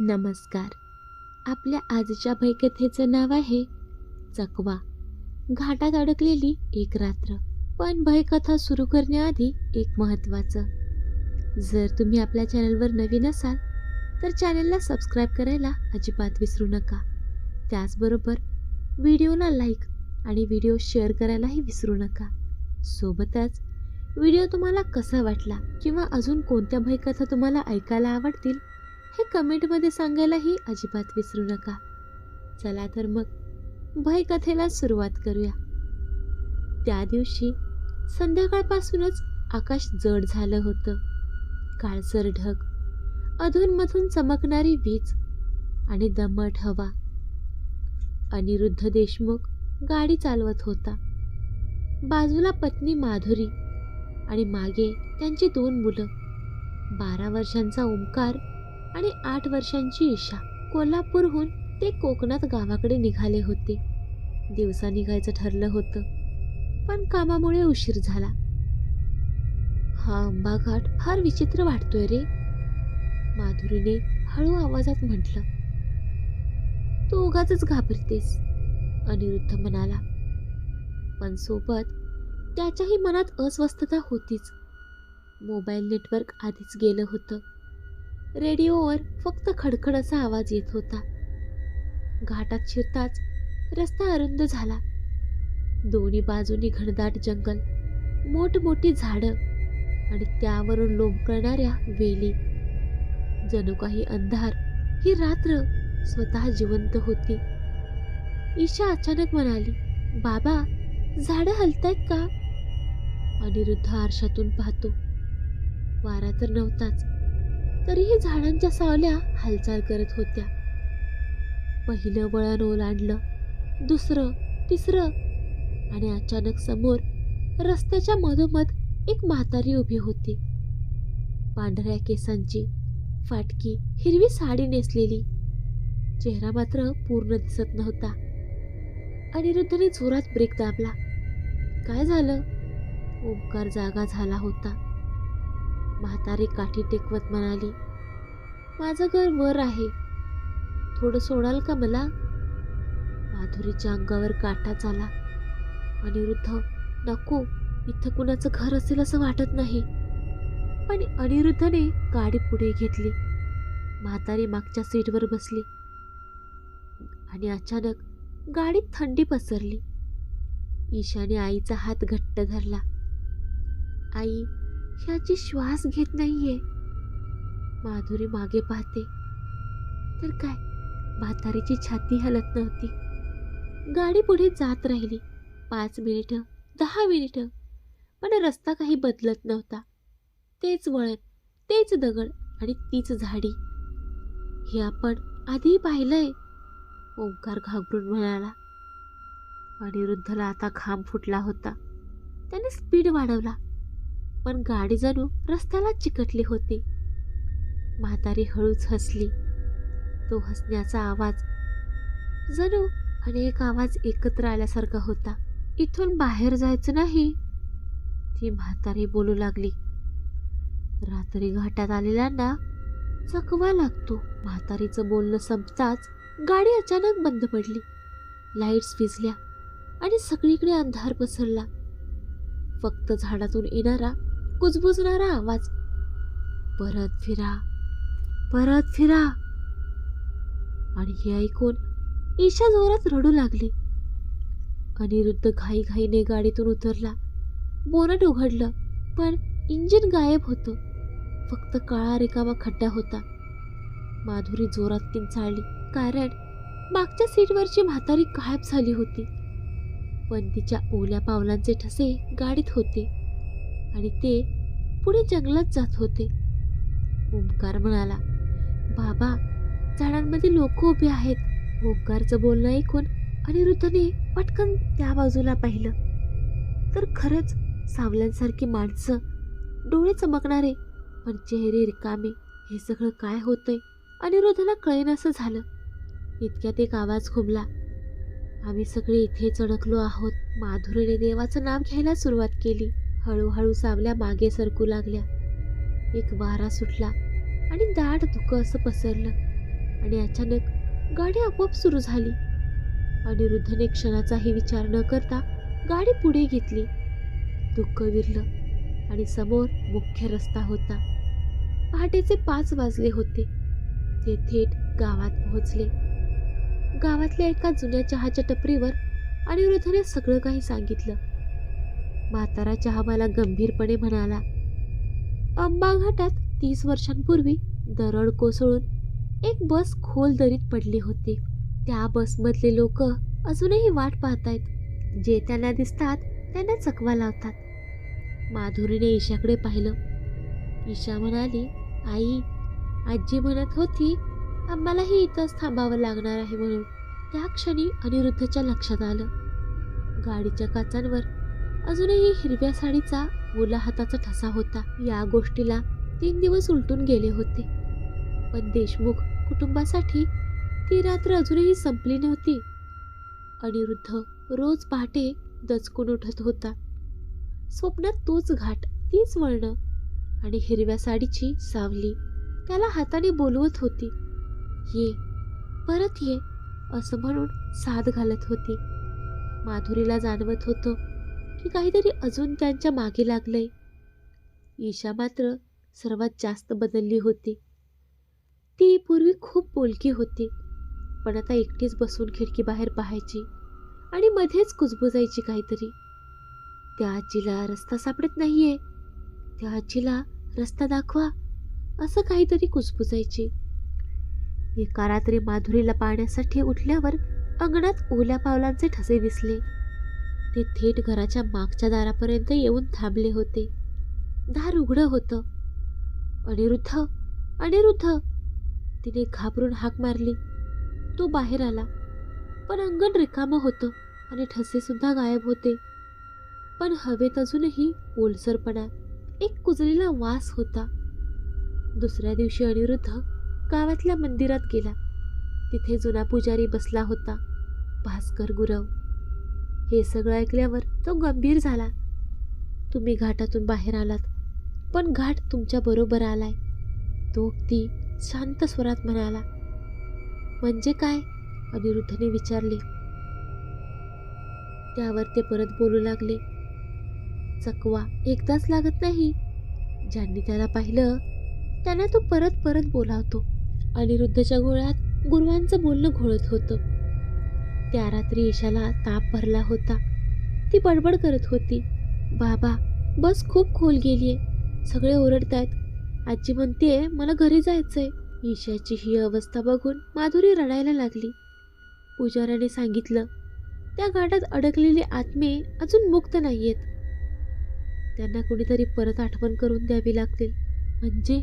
नमस्कार. आपल्या आजच्या भयकथेचं नाव आहे चकवा. घाटात अडकलेली एक रात्र पण भयकथा सुरू करण्याआधी एक महत्त्वाचं. जर तुम्ही आपल्या चॅनलवर नवीन असाल तर चॅनलला सबस्क्राईब करायला अजिबात विसरू नका. त्याचबरोबर व्हिडिओला लाईक आणि व्हिडिओ शेअर करायलाही विसरू नका. सोबतच व्हिडिओ तुम्हाला कसा वाटला किंवा अजून कोणत्या भयकथा तुम्हाला ऐकायला आवडतील हे कमेंटमध्ये सांगायलाही अजिबात विसरू नका. चला तर मग भयकथेला सुरुवात करूया. त्या दिवशी संध्याकाळपासूनच आकाश जड झालं होतं. काळसर ढग अधूनमधून चमकणारी वीज आणि दमट हवा. अनिरुद्ध देशमुख गाडी चालवत होता. बाजूला पत्नी माधुरी आणि मागे त्यांची दोन मुलं. बारा वर्षांचा ओंकार आणि आठ वर्षांची ईशा कोल्हापूरहून ते कोकणात गावाकडे निघाले होते. दिवसा निघायचं ठरलं होतं पण कामामुळे उशीर झाला. हा आंबा घाट फार विचित्र वाटतोय रे माधुरीने हळू आवाजात म्हटलं. तू उगाच घाबरतेस अनिरुद्ध म्हणाला. पण सोबत त्याच्याही मनात अस्वस्थता होतीच. मोबाईल नेटवर्क आधीच गेलं होतं. रेडिओवर फक्त खडखड असा आवाज येत होता. घाटात शिरताच रस्ता अरुंद झाला. दोन्ही बाजूनी घनदाट जंगल मोठमोठी झाडं आणि त्यावरून लोंबकळणाऱ्या वेली. जणू काही अंधार ही रात्र स्वतः जिवंत होती. ईशा अचानक म्हणाली बाबा झाडं हलतायत का? अनिरुद्ध आरशातून पाहतो. वारा तर नव्हताच. तरीही झाडांच्या सावल्या हालचाल करत होत्या. पहिलं वळण ओलांडलं दुसरं तिसरं आणि अचानक समोर रस्त्याच्या मधोमध एक म्हातारी उभी होती. पांढऱ्या केसांची फाटकी हिरवी साडी नेसलेली. चेहरा मात्र पूर्ण दिसत नव्हता. अनिरुद्धने जोरात ब्रेक दाबला. काय झालं? ओंकार जागा झाला होता. म्हातारी काठी टेकवत म्हणाली माझं घर वर आहे. थोडं सोडाल का मला? माधुरीच्या अंगावर काटा झाला. अनिरुद्ध नको. इथं कुणाचं घर असेल असं वाटत नाही. पण अनिरुद्धने गाडी पुढे घेतली. म्हातारी मागच्या सीटवर बसली आणि अचानक गाडीत थंडी पसरली. ईशाने आईचा हात घट्ट धरला. आई ह्याची श्वास घेत नाहीये. माधुरी मागे पाहते. तर काय? म्हातारीची छाती हलत नव्हती. गाडी पुढे जात राहिली. पाच मिनिटं दहा मिनिटं. पण रस्ता काही बदलत नव्हता. तेच वळण तेच दगड आणि तीच झाडी. हे आपण आधी पाहिलंय ओंकार घाबरून म्हणाला. अनिरुद्धला आता घाम फुटला होता. त्याने स्पीड वाढवला. पण गाडी जणू रस्त्याला चिकटली होती. म्हातारी हळूच हसली. तो हसण्याचा आवाज जणू अनेक आवाज एकत्र आल्यासारखा होता. इथून बाहेर जायचं नाही. ती म्हातारी बोलू लागली. रात्री घाटात आलेल्यांना चकवा लागतो. म्हातारीचं बोलणं संपताच गाडी अचानक बंद पडली. लाईट्स विजल्या आणि सगळीकडे अंधार पसरला. फक्त झाडातून येणारा कुजबुजणारा आवाज. परत फिरा परत फिरा. आणि हे ऐकून ईशा जोरात रडू लागली. अनिरुद्ध घाईघाईने गाडीतून उतरला. बोनट उघडलं पण इंजिन गायब होतं. फक्त काळा रिकामा खड्डा होता. माधुरी जोरात किंचाळली कारण मागच्या सीटवरची म्हातारी गायब झाली होती. पण तिच्या ओल्या पावलांचे ठसे गाडीत होते. आणि ते पुढे जंगलात जात होते. ओंकार म्हणाला बाबा झाडांमध्ये लोक उभे आहेत. ओंकारचं बोलणं ऐकून अनिरुद्धने पटकन त्या बाजूला पाहिलं. तर खरंच सावल्यांसारखी माणसं डोळे चमकणारे पण चेहरे रिकामे हे सगळं काय होतंय अनिरुद्धला कळेनासं झालं. इतक्यात एक आवाज घुमला आम्ही सगळे इथेच अडकलो आहोत. माधुरीने देवाचं नाव घ्यायला सुरुवात केली. हळूहळू सावल्या मागे सरकू लागल्या. एक वारा सुटला आणि दाट धुकं असं पसरलं आणि अचानक गाडी आपोआप सुरू झाली. अनिरुद्धने क्षणाचाही विचार न करता गाडी पुढे घेतली. दुःख विरलं आणि समोर मुख्य रस्ता होता. पहाटेचे पाच वाजले होते. ते थेट गावात पोहोचले. गावातल्या एका जुन्या चहाच्या टपरीवर अनिरुद्धने सगळं काही सांगितलं. म्हातारा चहावाला गंभीरपणे म्हणाला अंबा घाटात तीस वर्षांपूर्वी दरड कोसळून एक बस खोल दरीत पडली होती. त्या बसमधले लोक अजूनही वाट पाहतायत. जे त्यांना दिसतात त्यांना चकवा लावतात. माधुरीने ईशाकडे पाहिलं. ईशा म्हणाली आई आजी म्हणत होती आम्हालाही इथंच थांबावं लागणार आहे म्हणून. त्या क्षणी अनिरुद्धच्या लक्षात आलं. गाडीच्या काचांवर अजूनही हिरव्या साडीचा ओला हाताचा ठसा होता. या गोष्टीला तीन दिवस उलटून गेले होते. पण देशमुख कुटुंबासाठी ती रात्र अजूनही संपली नव्हती. अनिरुद्ध रोज पहाटे दचकून उठत होता. स्वप्नात तोच घाट तीच वळणं आणि हिरव्या साडीची सावली त्याला हाताने बोलवत होती. ये परत ये असं म्हणून साथ घालत होती. माधुरीला जाणवत होतं की काहीतरी अजून त्यांच्या मागे लागलंय. ईशा मात्र सर्वात जास्त बदलली होती. ती पूर्वी खूप बोलकी होती पण आता एकटीच बसून खिडकी बाहेर पाहायची आणि मध्येच कुजबुजायची काहीतरी. त्या आजीला रस्ता सापडत नाहीये. त्या आजीला रस्ता दाखवा असं काहीतरी कुजबुजायची. एका रात्री माधुरीला पाहण्यासाठी उठल्यावर अंगणात ओल्या पावलांचे ठसे दिसले. ते थेट घराच्या मागच्या दारापर्यंत येऊन थांबले होते. दार उघडं होतं. अनिरुद्ध अनिरुद्ध! तिने घाबरून हाक मारली. तो बाहेर आला. पण अंगण रिकामं होतं आणि ठसेसुद्धा गायब होते. पण हवेत अजूनही ओलसरपणा एक कुजलेला वास होता. दुसऱ्या दिवशी अनिरुद्ध गावातल्या मंदिरात गेला. तिथे जुना पुजारी बसला होता. भास्कर गुरव. हे सगळं ऐकल्यावर तो गंभीर झाला. तुम्ही घाटातून बाहेर आलात पण घाट तुमच्या बरोबर आलाय तो अगदी शांत स्वरात म्हणाला. म्हणजे काय? अनिरुद्धने विचारले. त्यावर ते परत बोलू लागले. चकवा एकदाच लागत नाही. ज्यांनी त्याला पाहिलं त्यांना तो परत परत बोलावतो. अनिरुद्धच्या गोळ्यात गुरुवांचं बोलणं घोळत होतं. त्या रात्री ईशाला ताप भरला होता. ती बडबड करत होती. बाबा बस खूप खोल गेलीये. सगळे ओरडतायत. आजी म्हणते मला घरी जायचंय. ईशाची ही अवस्था बघून माधुरी रडायला लागली. पुजाऱ्याने सांगितलं त्या घाटात अडकलेले आत्मे अजून मुक्त नाहीयेत. त्यांना कुणीतरी परत आठवण करून द्यावी लागतील. म्हणजे?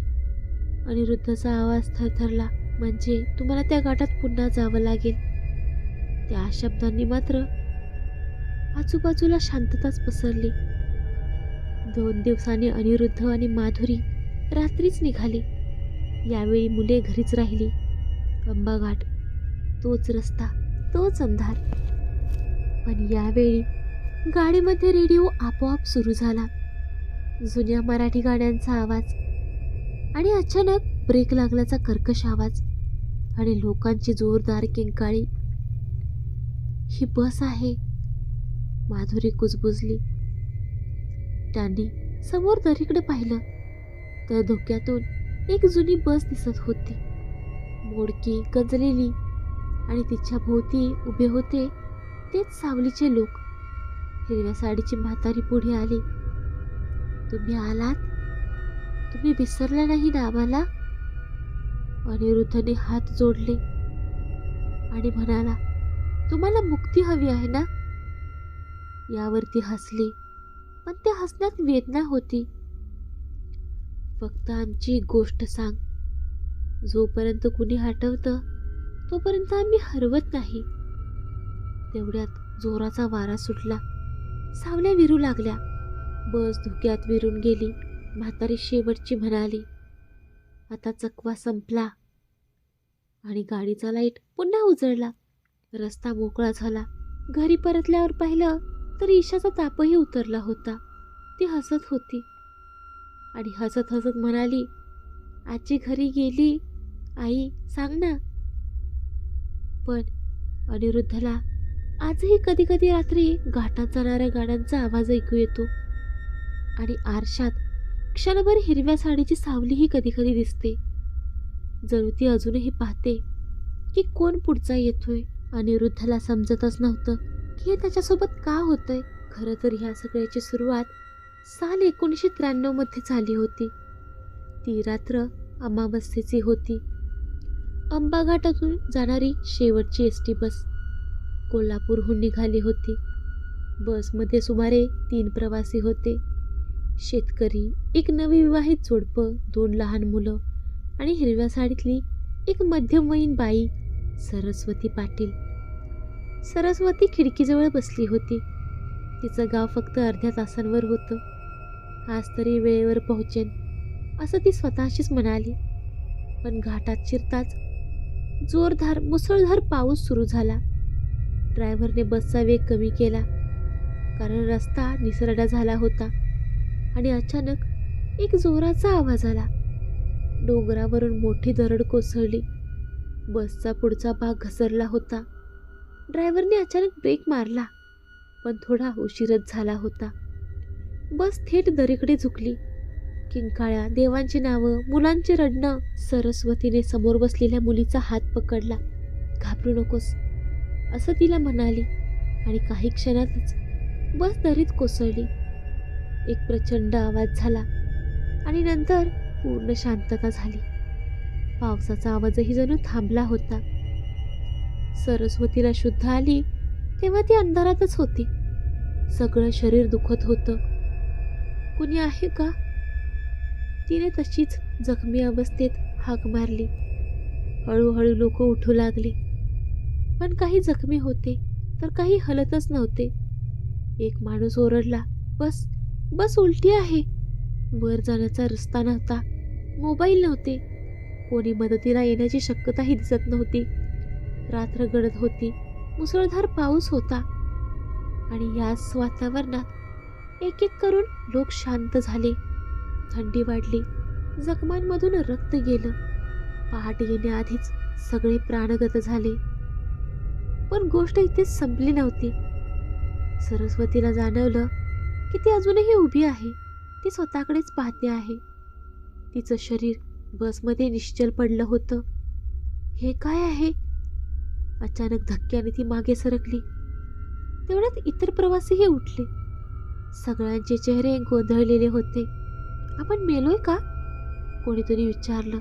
अनिरुद्धचा आवाज थरथरला. म्हणजे तुम्हाला त्या घाटात पुन्हा जावं लागेल. त्या शब्दांनी मात्र आजूबाजूला शांतताच पसरली. दोन दिवसांनी अनिरुद्ध आणि माधुरी रात्रीच निघाली. यावेळी मुले घरीच राहिली. अंबाघाट तोच रस्ता तोच अंधार. पण यावेळी गाडीमध्ये रेडिओ आपोआप सुरू झाला. जुन्या मराठी गाण्यांचा आवाज आणि अचानक ब्रेक लागल्याचा कर्कश आवाज आणि लोकांची जोरदार किंकाळी. ही बस आहे. माधुरी कुजबुजली. त्यांनी समोर दरीकडे पाहिलं. तर धोक्यातून एक जुनी बस दिसत होती. मोडकी गंजलेली आणि तिच्या भोवती उभे होते तेच सावलीचे लोक. हिरव्या साडीची म्हातारी पुढे आली. तुम्ही आलात? तुम्ही विसरला नाही ना आम्हाला अनिरुद्धने हात जोडले आणि म्हणाला तुम्हाला मुक्ती हवी आहे ना? यावरती हसली पण त्या हसण्यात वेदना होती. फक्त आमची गोष्ट सांग. जोपर्यंत कुणी हटवतं तोपर्यंत आम्ही हरवत नाही. तेवढ्यात जोराचा वारा सुटला. सावल्या विरू लागल्या. बस धुक्यात विरून गेली. म्हातारी शेवटची म्हणाली आता चकवा संपला. आणि गाडीचा लाइट पुन्हा उजळला. रस्ता मोकळा झाला. घरी परतल्यावर पाहिलं तर ईशाचा तापही उतरला होता. ती हसत होती. आणि हसत हसत म्हणाली आजी घरी गेली? आई सांग ना. पण अनिरुद्धला आजही कधी कधी रात्री घाटात जाणाऱ्या गाड्यांचा आवाज ऐकू येतो. आणि आरशात क्षणभर हिरव्या साडीची सावलीही कधी कधी दिसते. जणू ती अजूनही पाहते की कोण पुढचा येतोय. अनिरुद्धला समजतच नव्हतं की हे त्याच्यासोबत का होतंय. खरं तर ह्या सगळ्याची सुरुवात साल एकोणीसशे त्र्याण्णवमध्ये झाली होती. ती रात्र अमावस्येची होती. अंबाघाटातून जाणारी शेवटची एस टी बस कोल्हापूरहून निघाली होती. बसमध्ये सुमारे तीन प्रवासी होते. शेतकरी एक नवविवाहित जोडपं दोन लहान मुलं आणि हिरव्या साडीतली एक मध्यमवयीन बाई सरस्वती पाटील. सरस्वती खिडकीजवळ बसली होती. तिचं गाव फक्त अर्ध्या तासांवर होतं. आज तरी वेळेवर पोहोचेन असं ती स्वतःशीच म्हणाली. पण घाटात शिरताच जोरदार मुसळधार पाऊस सुरू झाला. ड्रायव्हरने बसचा वेग कमी केला कारण रस्ता निसरडा झाला होता आणि अचानक एक जोराचा आवाज आला. डोंगरावरून मोठी दरड कोसळली. बसचा पुढचा भाग घसरला होता. ड्रायव्हरने अचानक ब्रेक मारला पण थोडा उशीरच झाला होता. बस थेट दरीकडे झुकली. किंकाळ्या देवांची नावं मुलांचे रडणं सरस्वतीने समोर बसलेल्या मुलीचा हात पकडला. घाबरू नकोस असं तिला म्हणाली आणि काही क्षणातच बस दरीत कोसळली. एक प्रचंड आवाज झाला आणि नंतर पूर्ण शांतता झाली. पावसाचा आवाजही जणू थांबला होता. सरस्वतीला शुद्ध आली तेव्हा ती अंधारातच होती. सगळं शरीर दुखत होतं. कुणी आहे का? तिने तशीच जखमी अवस्थेत हाक मारली. हळूहळू लोक उठू लागली. पण काही जखमी होते तर काही हलतच नव्हते. एक माणूस ओरडला बस बस उलटी आहे. वर जाण्याचा रस्ता नव्हता. मोबाईल नव्हते. कोणी मदतीला येण्याची शक्यताही दिसत नव्हती. रात्र गडद होती. मुसळधार पाऊस होता. आणि याच वातावरणात एक एक करून लोक शांत झाले. थंडी वाढली. जखमांमधून रक्त गेलं. पहाट येण्याआधीच सगळे प्राणगत झाले. पण गोष्ट इथेच संपली नव्हती. सरस्वतीला जाणवलं की ती अजूनही उभी आहे. ती स्वतःकडेच पाहते आहे. तिचं शरीर बसमध्ये निश्चल पडलं होतं. हे काय आहे? अचानक धक्क्याने ती मागे सरकली. तेवढ्यात इतर प्रवासीही उठले. सगळ्यांचे चेहरे गोंधळलेले होते. आपण मेलोय का? कोणीतरी विचारलं.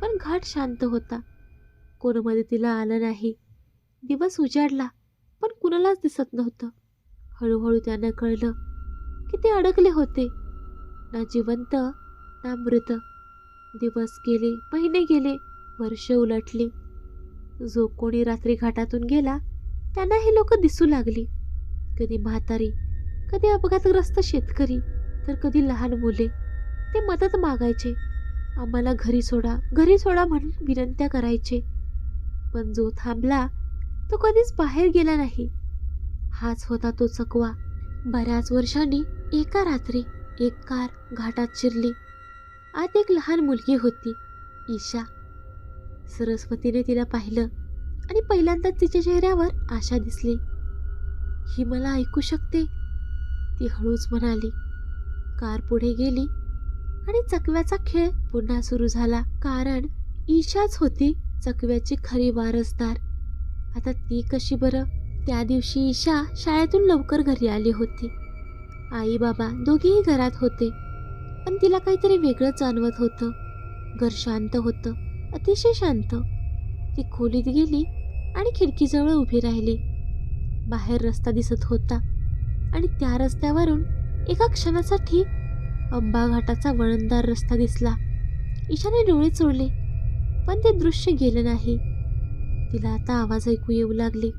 पण घाट शांत होता. कोण मदतीला आलं नाही. दिवस उजाडला पण कुणालाच दिसत नव्हतं. हळूहळू त्यांना कळलं की ते अडकले होते. ना जिवंत ना मृत. दिवस गेले महिने गेले वर्ष उलटली. जो कोणी रात्री घाटातून गेला त्यांना ही लोक दिसू लागली. कधी म्हातारी कधी अपघातग्रस्त शेतकरी तर कधी लहान मुले. ते मदत मागायचे. आम्हाला घरी सोडा घरी सोडा म्हणून विनंत्या करायचे. पण जो थांबला तो कधीच बाहेर गेला नाही. हाच होता तो चकवा. बऱ्याच वर्षांनी एका रात्री एक कार घाटात शिरली. आत एक लहान मुलगी होती ईशा. सरस्वतीने तिला पाहिलं आणि पहिल्यांदाच तिच्या चेहऱ्यावर आशा दिसली. ही मला ऐकू शकते ती हळूच म्हणाली. कार पुढे गेली आणि चकव्याचा खेळ पुन्हा सुरू झाला कारण ईशाच होती चकव्याची खरी वारसदार. आता ती कशी बरं? त्या दिवशी ईशा शाळेतून लवकर घरी आली होती. आई बाबा दोघेही घरात होते पण तिला काहीतरी वेगळं जाणवत होतं. घर शांत होतं. अतिशय शांत. ती खोलीत गेली आणि खिडकीजवळ उभी राहिली. बाहेर रस्ता दिसत होता आणि त्या रस्त्यावरून एका क्षणासाठी अंबा घाटाचा वळणदार रस्ता दिसला. ईशाने डोळे चोडले पण ते दृश्य गेलं नाही. तिला आता आवाज ऐकू येऊ लागले.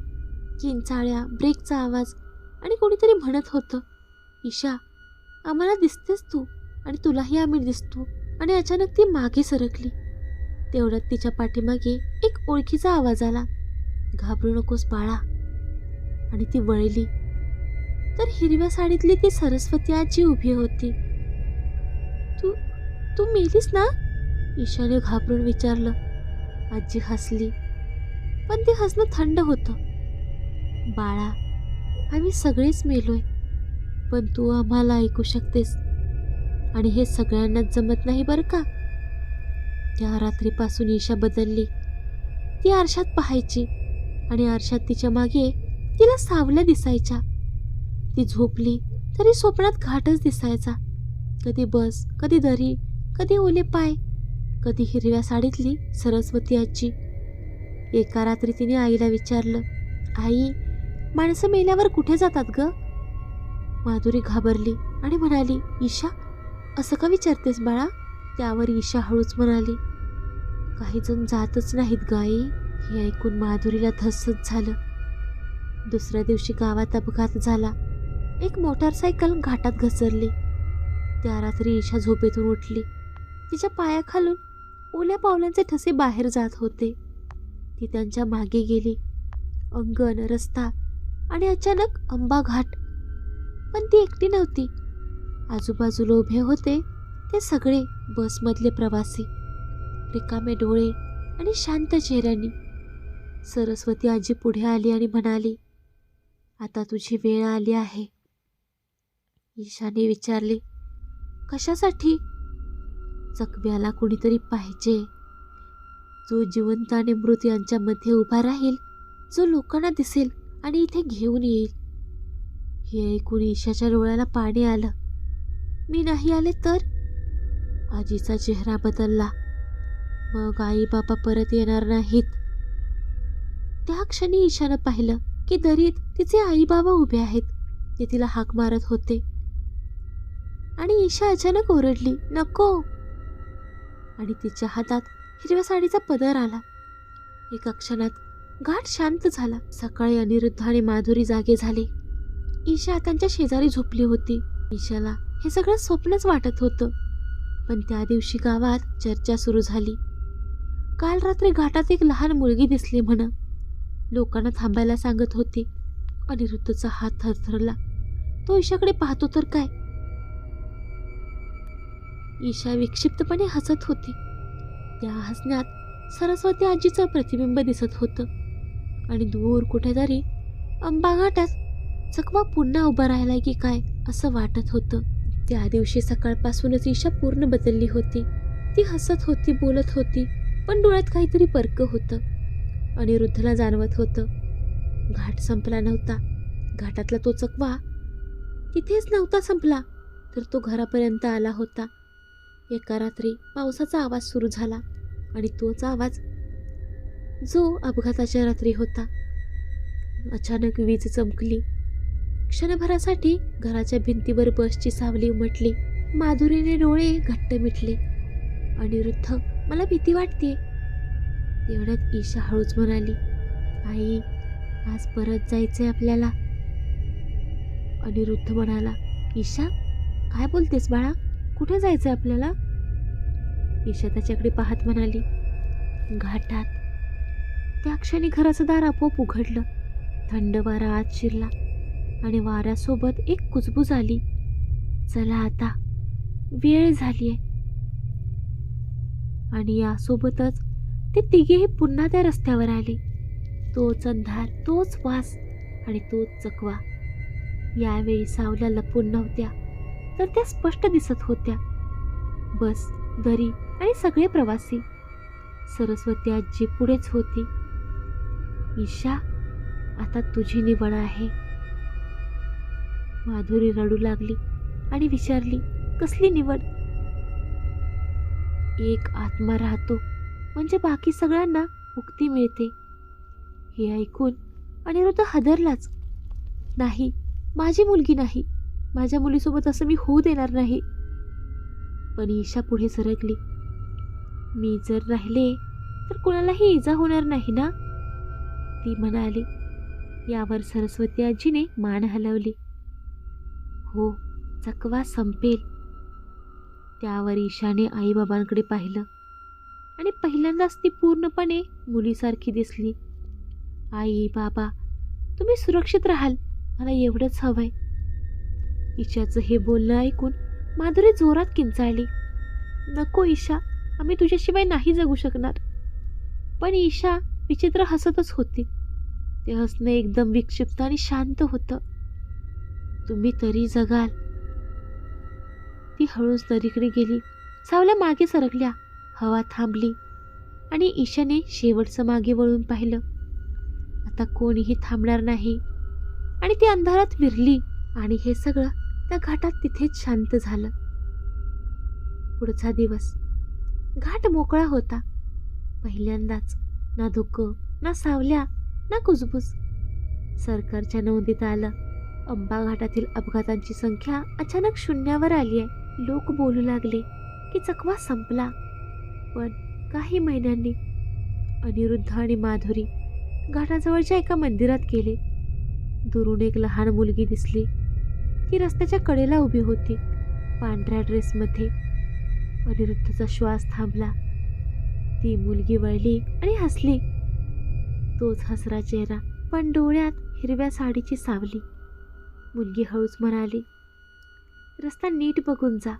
किंचाळ्या ब्रेकचा आवाज आणि कोणीतरी म्हणत होतं ईशा आम्हाला दिसतेस तू आणि तुलाही आम्ही दिसतो. आणि अचानक ती मागे सरकली. तेवढ्यात तिच्या पाठीमागे एक ओळखीचा आवाज आला. घाबरू नकोस बाळा. आणि ती वळली. तर हिरव्या साडीतली ती सरस्वती आजी उभी होती. तू तू मेलीस ना? ईशाने घाबरून विचारलं. आजी हसली. पण ते हसणं थंड होतं. बाळा आम्ही सगळेच मेलोय पण तू आम्हाला ऐकू शकतेस. आणि हे सगळ्यांनाच जमत नाही बरं का? त्या रात्रीपासून ईशा बदलली. ती आरशात पाहायची आणि आरशात तिच्यामागे तिला सावल्या दिसायच्या. ती झोपली तरी स्वप्नात घाटच दिसायचा. कधी बस कधी दरी कधी ओले पाय कधी हिरव्या साडीतली सरस्वती आजी. एका रात्री तिने आईला विचारलं आई माणसं मेल्यावर कुठे जातात ग? माधुरी घाबरली आणि म्हणाली ईशा असं का विचारतेस बाळा? त्यावर ईशा हळूच म्हणाली काही जण जातच नाहीत गाई हे ऐकून माधुरीला धस्सच झालं. दुसऱ्या दिवशी गावात अपघात झाला. एक मोटारसायकल घाटात घसरली. त्या रात्री ईशा झोपेतून उठली. तिच्या पायाखालून ओल्या पावलांचे ठसे बाहेर जात होते. ती त्यांच्या मागे गेली. अंगण रस्ता आणि अचानक अंबाघाट पण ती एकटी नव्हती. आजूबाजूला उभे होते ते सगळे बसमधले प्रवासी. रिकामे डोळे आणि शांत चेहऱ्यांनी. सरस्वती आजी पुढे आली आणि म्हणाली आता तुझी वेळ आली आहे. ईशाने विचारले कशासाठी? जखम्याला कुणीतरी पाहिजे. जो जिवंत आणि मृत यांच्यामध्ये उभा राहील जो लोकांना दिसेल आणि इथे घेऊन येईल. हे ऐकून ईशाच्या डोळ्याला पाणी आलं. मी नाही आले तर? आजीचा चेहरा बदलला. मग आई बाबा परत येणार नाहीत. त्या क्षणी ईशानं पाहिलं की दरीत तिचे आई बाबा उभे आहेत. ते तिला हाक मारत होते. आणि ईशा अचानक ओरडली नको. आणि तिच्या हातात हिरव्या साडीचा पदर आला. एका क्षणात घाट शांत झाला. सकाळी अनिरुद्ध आणि माधुरी जागे झाले. ईशा त्यांच्या शेजारी झोपली होती. ईशाला हे सगळं स्वप्नच वाटत होतं. पण त्या दिवशी गावात चर्चा सुरू झाली. काल रात्री घाटात एक लहान मुलगी दिसली म्हण. लोकांना थांबायला सांगत होती अनिरुद्धचा हात थरथरला. तो ईशाकडे पाहतो तर काय? ईशा विक्षिप्तपणे हसत होती. त्या हसण्यात सरस्वती आजीचं प्रतिबिंब दिसत होतं. आणि दूर कुठेतरी अंबा घाटात चकवा पुन्हा उभा राहिलाय की काय असं वाटत होतं. त्या दिवशी सकाळपासूनच ईशा पूर्ण बदलली होती. ती हसत होती बोलत होती पण डोळ्यात काहीतरी पर्क होतं. अनिरुद्धला जाणवत होतं. घाट संपला नव्हता. घाटातला तो चकवा तिथेच नव्हता संपला तर तो घरापर्यंत आला होता. एका रात्री पावसाचा आवाज सुरू झाला आणि तोच आवाज जो अपघाताच्या रात्री होता. अचानक वीज चमकली. क्षणभरासाठी घराच्या भिंतीवर बसची सावली उमटली. माधुरीने डोळे घट्ट मिटले. अनिरुद्ध मला भीती वाटते तेवढ्यात ईशा हळूच म्हणाली आई आज परत जायचंय आपल्याला. अनिरुद्ध म्हणाला ईशा काय बोलतेस बाळा? कुठे जायचंय आपल्याला? ईशा त्याच्याकडे पाहत म्हणाली घाटात. त्या क्षणी घराचं दार आपोआप उघडलं. थंड वारा आत शिरला. आणि वाऱ्यासोबत एक कुजबूज आली. चला आता वेळ झालीये. आणि यासोबतच ते तिघेही पुन्हा त्या रस्त्यावर आले. तोच अंधार तोच वास आणि तोच चकवा यावेळी सावल्या लपून नव्हत्या तर त्या स्पष्ट दिसत होत्या. बस दरी आणि सगळे प्रवासी. सरस्वती आजी पुढेच होती. ईशा आता तुझी निवड आहे. माधुरी रडू लागली आणि विचारली कसली निवड? एक आत्मा राहतो म्हणजे बाकी सगळ्यांना मुक्ती मिळते. हे ऐकून अनिरुद्ध हदरलाच. नाही माझी मुलगी नाही. माझ्या मुलीसोबत असं मी होऊ देणार नाही. पण ईशा पुढे सरकली. मी जर राहिले तर कोणालाही इजा होणार नाही ना? ती म्हणाली. यावर सरस्वती आजीने मान हलवली. हो चकवा संपेल. त्यावर ईशाने आईबाबांकडे पाहिलं आणि पहिल्यांदाच ती पूर्णपणे मुलीसारखी दिसली. आई बाबा तुम्ही सुरक्षित राहाल. मला एवढंच हवंय. ईशाचं हे बोलणं ऐकून माधुरी जोरात किंचाळली. नको ईशा आम्ही तुझ्याशिवाय नाही जगू शकणार. पण ईशा विचित्र हसतच होती. ते हसणं एकदम विक्षिप्त आणि शांत होतं. तुम्ही तरी जगाल. ती हळूच दरीकडे गेली. सावल्या मागे सरकल्या. हवा थांबली आणि ईशाने शेवटचं मागे वळून पाहिलं. आता कोणीही थांबणार नाही. आणि ती अंधारात विरली आणि हे सगळं त्या घाटात तिथेच शांत झालं. पुढचा दिवस. घाट मोकळा होता. पहिल्यांदाच. ना धुकं ना सावल्या ना कुजबूज. सरकारच्या नोंदीत आलं. अंबा घाटातील अपघातांची संख्या अचानक शून्यावर आली आहे. लोक बोलू लागले की चकवा संपला. पण काही महिन्यांनी अनिरुद्ध आणि माधुरी घाटाजवळच्या एका मंदिरात गेले. दुरून एक लहान मुलगी दिसली. ती रस्त्याच्या कडेला उभी होती. पांढऱ्या ड्रेसमध्ये अनिरुद्धचा श्वास थांबला. ती मुलगी वळली आणि हसली. तोच हसरा चेहरा पण डोळ्यात हिरव्या साडीची सावली. मुलगी हळूच म्हणाली रस्ता नीट बघून जा.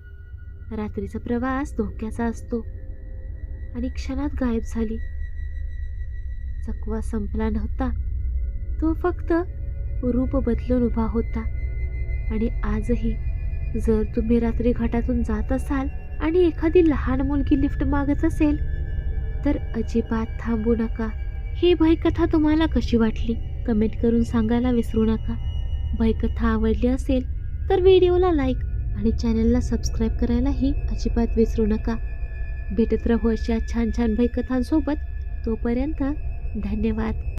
रात्रीचा प्रवास धोक्याचा असतो आणि क्षणात गायब झाली. चकवा संपला नव्हता. तो फक्त रूप बदलून उभा होता आणि आजही जर तुम्ही रात्री घाटातून जात असाल आणि एखादी लहान मुलगी लिफ्ट मागत असेल तर अजिबात थांबू नका. ही भयकथा तुम्हाला कशी वाटली? कमेंट करून सांगायला विसरू नका. भयकथा आवडली असेल तर व्हिडिओला लाईक आणि चॅनलला सबस्क्राईब करायलाही अजिबात विसरू नका. भेटत राहू अशा छान छान भयकथांसोबत तोपर्यंत धन्यवाद.